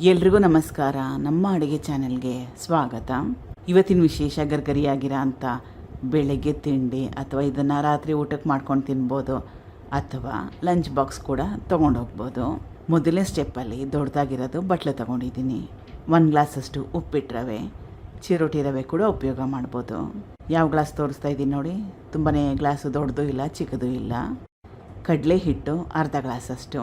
ಎಲ್ರಿಗೂ ನಮಸ್ಕಾರ. ನಮ್ಮ ಅಡುಗೆ ಚಾನೆಲ್ಗೆ ಸ್ವಾಗತ. ಇವತ್ತಿನ ವಿಶೇಷ ಗರ್ಗರಿಯಾಗಿರೋ ಅಂಥ ಬೆಳಗ್ಗೆ ತಿಂಡಿ ಅಥವಾ ಇದನ್ನು ರಾತ್ರಿ ಊಟಕ್ಕೆ ಮಾಡ್ಕೊಂಡು ತಿನ್ಬೋದು ಅಥವಾ ಲಂಚ್ ಬಾಕ್ಸ್ ಕೂಡ ತೊಗೊಂಡು ಹೋಗ್ಬೋದು. ಮೊದಲನೇ ಸ್ಟೆಪ್ಪಲ್ಲಿ ದೊಡ್ಡದಾಗಿರೋದು ಬಟ್ಲು ತೊಗೊಂಡಿದ್ದೀನಿ. ಒಂದು ಗ್ಲಾಸಷ್ಟು ಉಪ್ಪಿಟ್ಟು ರವೆ ಚಿರೋಟಿ ರವೆ ಕೂಡ ಉಪಯೋಗ ಮಾಡ್ಬೋದು. ಯಾವ ಗ್ಲಾಸ್ ತೋರಿಸ್ತಾ ಇದ್ದೀನಿ ನೋಡಿ. ತುಂಬಾ ಗ್ಲಾಸು ದೊಡ್ಡದು ಇಲ್ಲ, ಚಿಕ್ಕದು ಇಲ್ಲ. ಕಡಲೆ ಹಿಟ್ಟು ಅರ್ಧ ಗ್ಲಾಸಷ್ಟು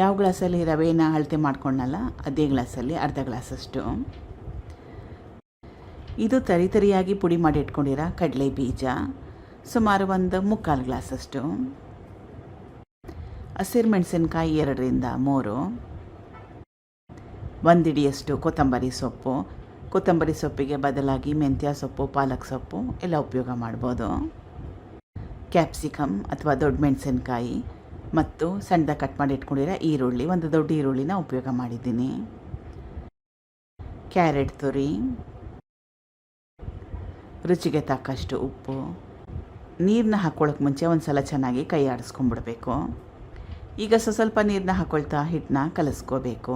ಯಾವ ಗ್ಲಾಸಲ್ಲಿ ರವೆನ ಅಳತೆ ಮಾಡ್ಕೊಂಡಲ್ಲ ಅದೇ ಗ್ಲಾಸಲ್ಲಿ ಅರ್ಧ ಗ್ಲಾಸಷ್ಟು. ಇದು ತರಿ ತರಿಯಾಗಿ ಪುಡಿ ಮಾಡಿ ಇಟ್ಕೊಂಡಿರೋ ಕಡಲೆ ಬೀಜ, ಸುಮಾರು ಒಂದು ಮುಕ್ಕಾಲು ಗ್ಲಾಸಷ್ಟು. ಹಸಿರು ಮೆಣಸಿನ್ಕಾಯಿ ಎರಡರಿಂದ ಮೂರು. ಒಂದಿಡಿಯಷ್ಟು ಕೊತ್ತಂಬರಿ ಸೊಪ್ಪು. ಕೊತ್ತಂಬರಿ ಸೊಪ್ಪಿಗೆ ಬದಲಾಗಿ ಮೆಂತ್ಯ ಸೊಪ್ಪು, ಪಾಲಕ್ ಸೊಪ್ಪು ಎಲ್ಲ ಉಪಯೋಗ ಮಾಡ್ಬೋದು. ಕ್ಯಾಪ್ಸಿಕಮ್ ಅಥವಾ ದೊಡ್ಡ ಮೆಣಸಿನ್ಕಾಯಿ. ಮತ್ತು ಸಣ್ಣದಾಗಿ ಕಟ್ ಮಾಡಿ ಇಟ್ಕೊಂಡಿರೋ ಈರುಳ್ಳಿ, ಒಂದು ದೊಡ್ಡ ಈರುಳ್ಳಿನ ಉಪಯೋಗ ಮಾಡಿದ್ದೀನಿ. ಕ್ಯಾರೆಟ್ ತುರಿ, ರುಚಿಗೆ ತಕ್ಕಷ್ಟು ಉಪ್ಪು ನೀರನ್ನ ಹಾಕ್ಕೊಳ್ಳೋಕೆ ಮುಂಚೆ ಒಂದು ಸಲ ಚೆನ್ನಾಗಿ ಕೈ ಆಡಿಸ್ಕೊಂಡ್ಬಿಡ್ಬೇಕು. ಈಗ ಸ್ವ ಸ್ವಲ್ಪ ನೀರನ್ನ ಹಾಕ್ಕೊಳ್ತಾ ಹಿಟ್ಟನ್ನ ಕಲಸ್ಕೋಬೇಕು.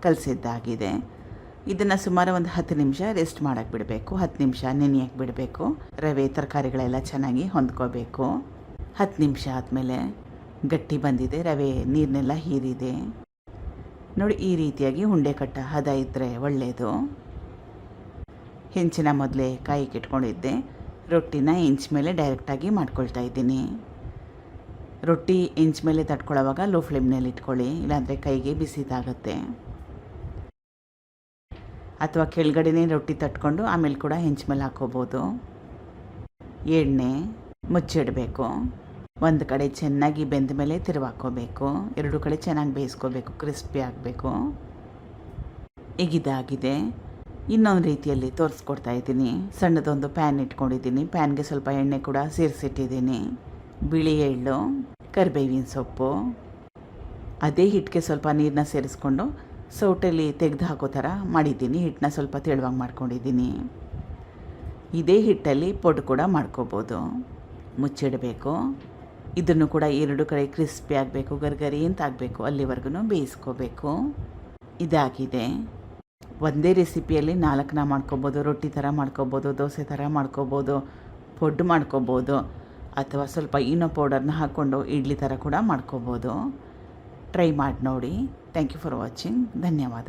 ಕಲಸಿದ್ದಾಗಿದೆ. ಇದನ್ನು ಸುಮಾರು ಒಂದು ಹತ್ತು ನಿಮಿಷ ರೆಸ್ಟ್ ಮಾಡೋಕ್ಕೆ ಬಿಡಬೇಕು. ಹತ್ತು ನಿಮಿಷ ನೆನೆಯಕ್ಕೆ ಬಿಡಬೇಕು. ರವೆ, ತರಕಾರಿಗಳೆಲ್ಲ ಚೆನ್ನಾಗಿ ಹೊಂದ್ಕೋಬೇಕು. ಹತ್ತು ನಿಮಿಷ ಆದಮೇಲೆ ಗಟ್ಟಿ ಬಂದಿದೆ, ರವೆ ನೀರನ್ನೆಲ್ಲ ಹೀರಿದೆ. ನೋಡಿ, ಈ ರೀತಿಯಾಗಿ ಉಂಡೆ ಕಟ್ಟ ಹದ ಇದ್ದರೆ ಒಳ್ಳೆಯದು ಹೆಂಚಿನ ಮೊದಲೇ ಕಾಯಿ ಕಿಟ್ಕೊಂಡಿದ್ದೆ ರೊಟ್ಟಿನ ಹೆಂಚ್ ಮೇಲೆ ಡೈರೆಕ್ಟಾಗಿ ಮಾಡ್ಕೊಳ್ತಾ ಇದ್ದೀನಿ. ರೊಟ್ಟಿ ಹೆಂಚ್ ಮೇಲೆ ತಟ್ಕೊಳ್ಳೋವಾಗ ಲೋ ಫ್ಲೇಮ್ನಲ್ಲಿ ಇಟ್ಕೊಳ್ಳಿ, ಇಲ್ಲಾಂದರೆ ಕೈಗೆ ಬಿಸಿದಾಗತ್ತೆ. ಅಥವಾ ಕೆಳಗಡೆನೇ ರೊಟ್ಟಿ ತಟ್ಕೊಂಡು ಆಮೇಲೆ ಕೂಡ ಹೆಂಚ್ ಮೇಲೆ ಹಾಕೋಬೋದು ಎಣ್ಣೆ ಮುಚ್ಚಿಡಬೇಕು. ಒಂದು ಕಡೆ ಚೆನ್ನಾಗಿ ಬೆಂದ ಮೇಲೆ ತಿರುವಾಕೋಬೇಕು ಎರಡು ಕಡೆ ಚೆನ್ನಾಗಿ ಬೇಯಿಸ್ಕೋಬೇಕು. ಕ್ರಿಸ್ಪಿ ಆಗಬೇಕು. ಈಗ ಇನ್ನೊಂದು ರೀತಿಯಲ್ಲಿ ತೋರಿಸ್ಕೊಡ್ತಾ ಇದ್ದೀನಿ. ಸಣ್ಣದೊಂದು ಪ್ಯಾನ್ ಇಟ್ಕೊಂಡಿದ್ದೀನಿ. ಪ್ಯಾನ್ಗೆ ಸ್ವಲ್ಪ ಎಣ್ಣೆ ಕೂಡ ಸೇರಿಸಿಟ್ಟಿದ್ದೀನಿ. ಬಿಳಿ ಎಳ್ಳು, ಕರಿಬೇವಿನ ಸೊಪ್ಪು, ಅದೇ ಹಿಟ್ಟಿಗೆ ಸ್ವಲ್ಪ ನೀರನ್ನ ಸೇರಿಸ್ಕೊಂಡು ಸೌಟಲ್ಲಿ ತೆಗೆದು ಹಾಕೋ ಥರ ಮಾಡಿದ್ದೀನಿ. ಹಿಟ್ಟನ್ನ ಸ್ವಲ್ಪ ತೆಳುವಾಗಿ ಮಾಡ್ಕೊಂಡಿದ್ದೀನಿ. ಇದೇ ಹಿಟ್ಟಲ್ಲಿ ಪೊಟ್ಟು ಕೂಡ ಮಾಡ್ಕೋಬೋದು. ಮುಚ್ಚಿಡಬೇಕು. ಇದನ್ನು ಕೂಡ ಎರಡು ಕಡೆ ಕ್ರಿಸ್ಪಿ ಆಗಬೇಕು, ಗರ್ಗರಿ ಅಂತ ಆಗಬೇಕು, ಅಲ್ಲಿವರೆಗೂ ಬೇಯಿಸ್ಕೋಬೇಕು. ಇದಾಗಿದೆ. ಒಂದೇ ರೆಸಿಪಿಯಲ್ಲಿ ನಾಲ್ಕನ ಮಾಡ್ಕೊಬೋದು, ರೊಟ್ಟಿ ಥರ ಮಾಡ್ಕೋಬೋದು, ದೋಸೆ ಥರ ಮಾಡ್ಕೋಬೋದು ಪೊಡ್ಡು ಮಾಡ್ಕೋಬೋದು, ಅಥವಾ ಸ್ವಲ್ಪ ಇನೋ ಪೌಡರ್ನ ಹಾಕ್ಕೊಂಡು ಇಡ್ಲಿ ಥರ ಕೂಡ ಮಾಡ್ಕೋಬೋದು. ಟ್ರೈ ಮಾಡಿ ನೋಡಿ. Thank you for watching. ಧನ್ಯವಾದ.